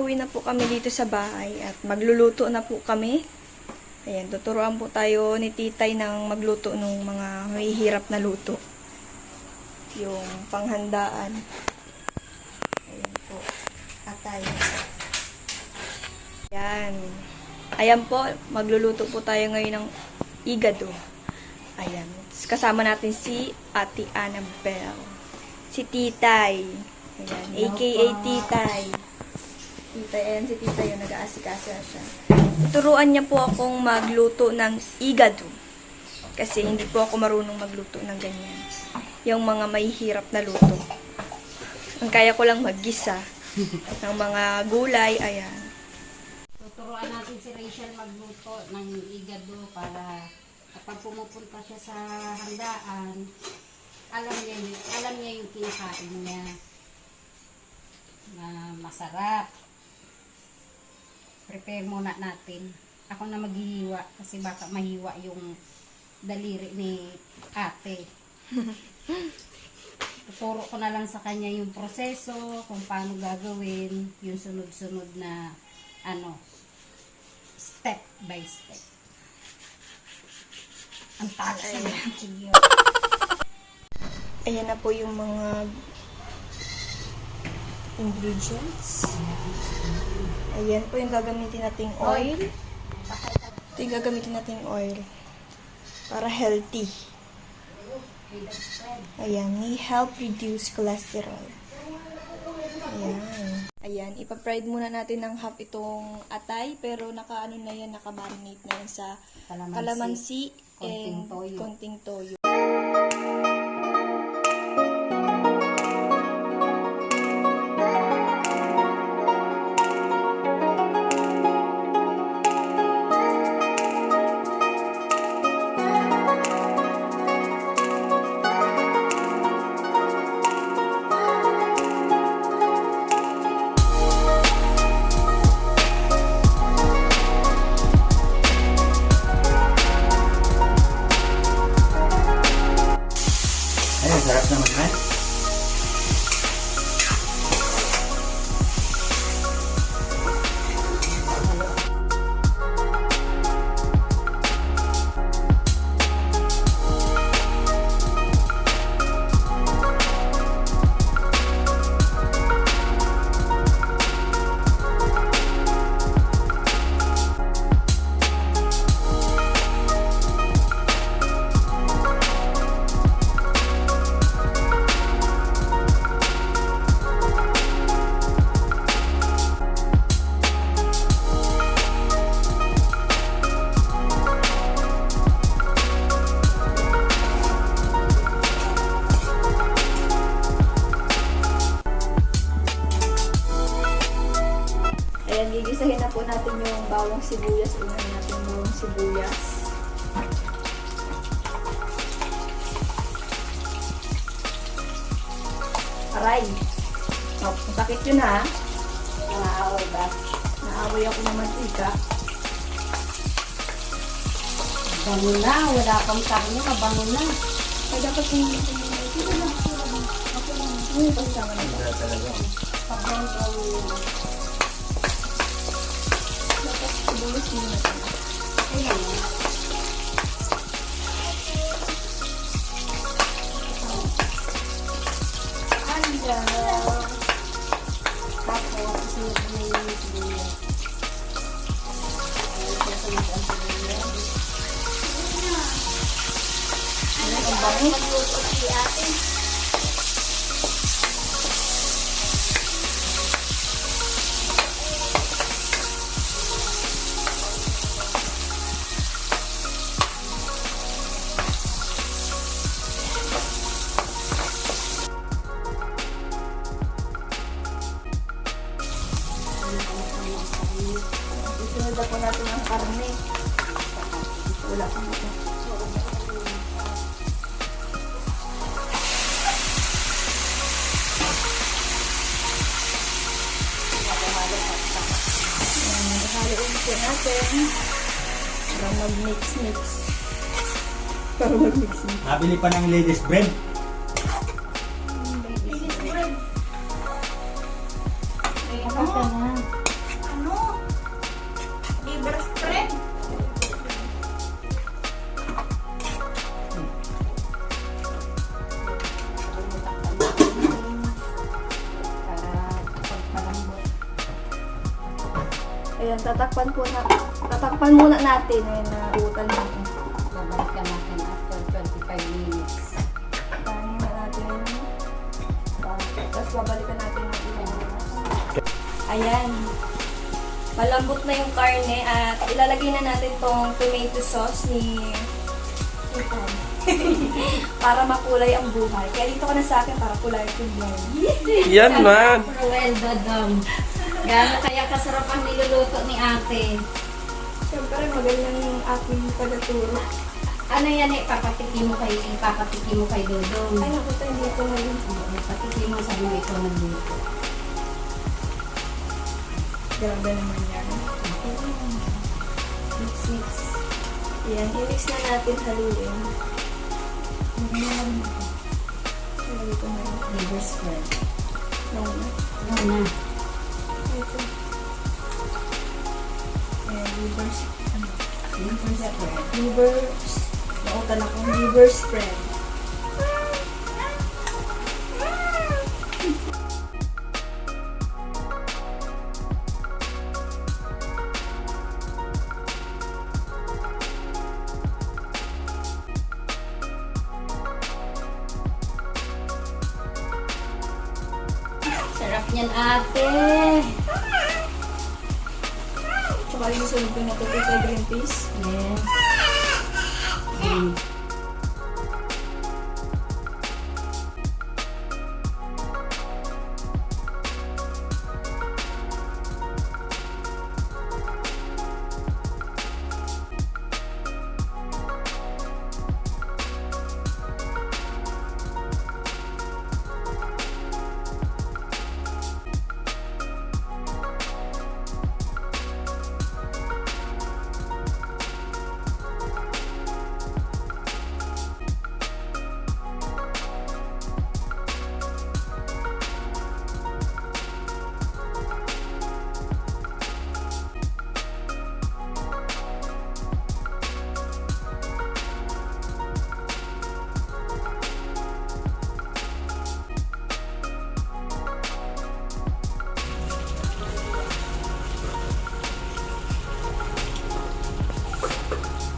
nakauwi na po kami dito sa bahay at magluluto na po kami. Ayan, tuturuan po tayo ni Titay ng magluto ng mga mahihirap na luto. Yung panghandaan. Ayan po. Atay. Ayan. Ayan po, magluluto po tayo ngayon ng igado. Ayan. Kasama natin si Ate Annabelle. Si Titay. Ayan. AKA Titay. Titay. Ayan si Titay yung nag-aasikasa siya. Turuan niya po akong magluto ng igado. Kasi hindi po ako marunong magluto ng ganyan. Yung mga mahihirap na luto. Ang kaya ko lang maggisa ng mga gulay. Ayan. Tuturuan natin si Rachel magluto ng igado para kapag pumupunta siya sa handaan, alam niya, alam niya yung kinakain niya na masarap. Prepare muna natin. Ako na maghihiwa kasi baka mahiwa yung daliri ni ate. Tuturo ko na lang sa kanya yung proseso, kung paano gagawin, yung sunod-sunod na ano, step by step. Ang talas na Chigyo. Ayan na po yung mga ingredients. Ayan po yung gagamitin nating oil. Ito yung gagamitin nating oil. Para healthy. Ayan, may help reduce cholesterol. Ayan. Ayan, ipapride muna natin ng half itong atay, pero naka ano na yan, naka-marinate na yan sa Kalamansi. kalamansi Konting and toyo. konting toyo. Ayan, gigisahin na po natin yung bawang sibuyas. Unahin natin yung bawang sibuyas. Aray! Oh, sakit yun ha. Naaaway ba? Naaway ako ng mantika. Bango na, wala kang karne, kabango na. Ay, dapat yung... Dito na. Ako lang. Ano yung pasama nito? Sarap talaga. Pabango. Dapat sibuyas din natin. Ayan. Hello! Tapos, isunod na yung sibuyas. Isunod ang sibuyas. Ang bango. Natin. Para mag-mix-mix. Para mag-mix-mix. Nabili pa ng ladies bread. Kapag ka na. Tatakpan po na, tatakpan muna natin. Ayan, na butal natin. Babalikan natin after 25 minutes. Tanin na natin. Tapos babalikan natin ng ilang oras. Ayan. Malambot na yung karne at ilalagay na natin tong tomato sauce ni Ethan. para makulay ang buhay. Kaya dito ka na sa akin para kulay yung buhay. Yan man. Well done. Gaano kaya kasarap ang niluluto ni ate? Siyempre, magaling yung aking pagaturo. Ano yan eh, papatikin mo kay, papatikin mo kay Dodong. Ay, naku, tayo dito ngayon. Oo, patikin mo sa mo ito nagluto. Grabe naman yan. Mix, mix. Yan, i-mix na natin haluin. Ilagay ko na rin. Liver spread. No, no. Ano na? Ito. Ayan, liver, ano, Liver spread. liver, nautan ako, liver spread. Sarap niyan ate. Tsaka yung sunod ko na ito sa green peas. Yes. Mm.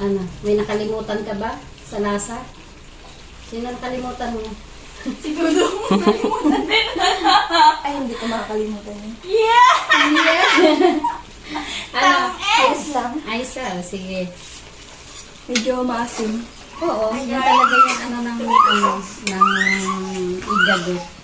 Ano, may nakalimutan ka ba sa lasa? Sino nakalimutan mo? Ay, hindi ko makakalimutan yun. Ano? Ayos lang. Ay, sir, sige. Medyo maasim. Oo, yun talaga yung ano ng, ano, ng igado.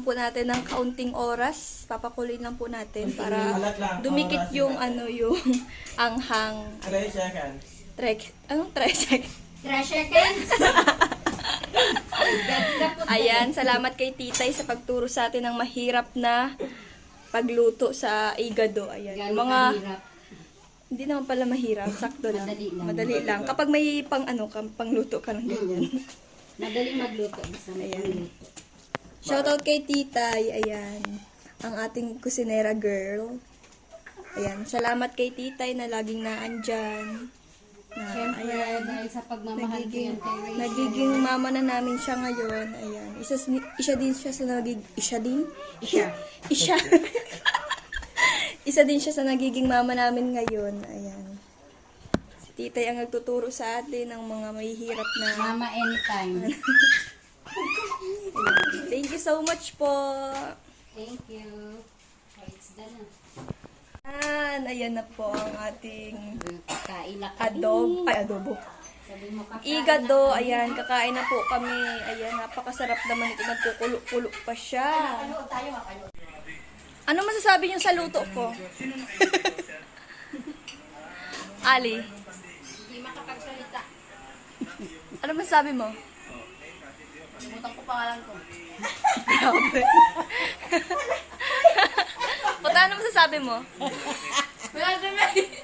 Lang po natin ng kaunting oras. Papakuloyin lang po natin para dumikit yung ano yung anghang. Try seconds. Trek, anong trek? Treasure can! Ganda po Ayan, salamat kay Titay sa pagturo sa atin ng mahirap na pagluto sa igado. Ayan, Gano'ng mga hindi naman pala mahirap, sakto lang. Madali lang. Madali lang. Kapag may pang ano, ka, pangluto ka ng ganyan. Madaling magluto. Basta may Ayan. pangluto. Shoutout kay Titay, ayan. Ang ating kusinera girl. Ayan, salamat kay Titay na laging naandyan. Na, Siyempre, ayan. dahil sa pagmamahal ko yan Nagiging, nagiging mama na namin siya ngayon. Ayan. Isa, isa din siya sa nagig... Isa din? Siya. Isa. isa din siya sa nagiging mama namin ngayon. Ayan. Si Titay ang nagtuturo sa atin ng mga mahihirap na... Mama anytime. Thank you so much po. Thank you. Oh, it's done na. Ayan, ayan na po ang ating Kaila ka adobo. Ay, adobo. Sabi mo kakain Igado, na kami. ayan, kakain na po kami. Ayan, napakasarap naman ito. Nagkukulo-kulo pa siya. Ano masasabi niyo sa luto ko? Ali, Hindi makapagsalita. ano masasabi mo? Limutan ko pangalan ko. Grabe. Puta, ano masasabi mo? Wala naman.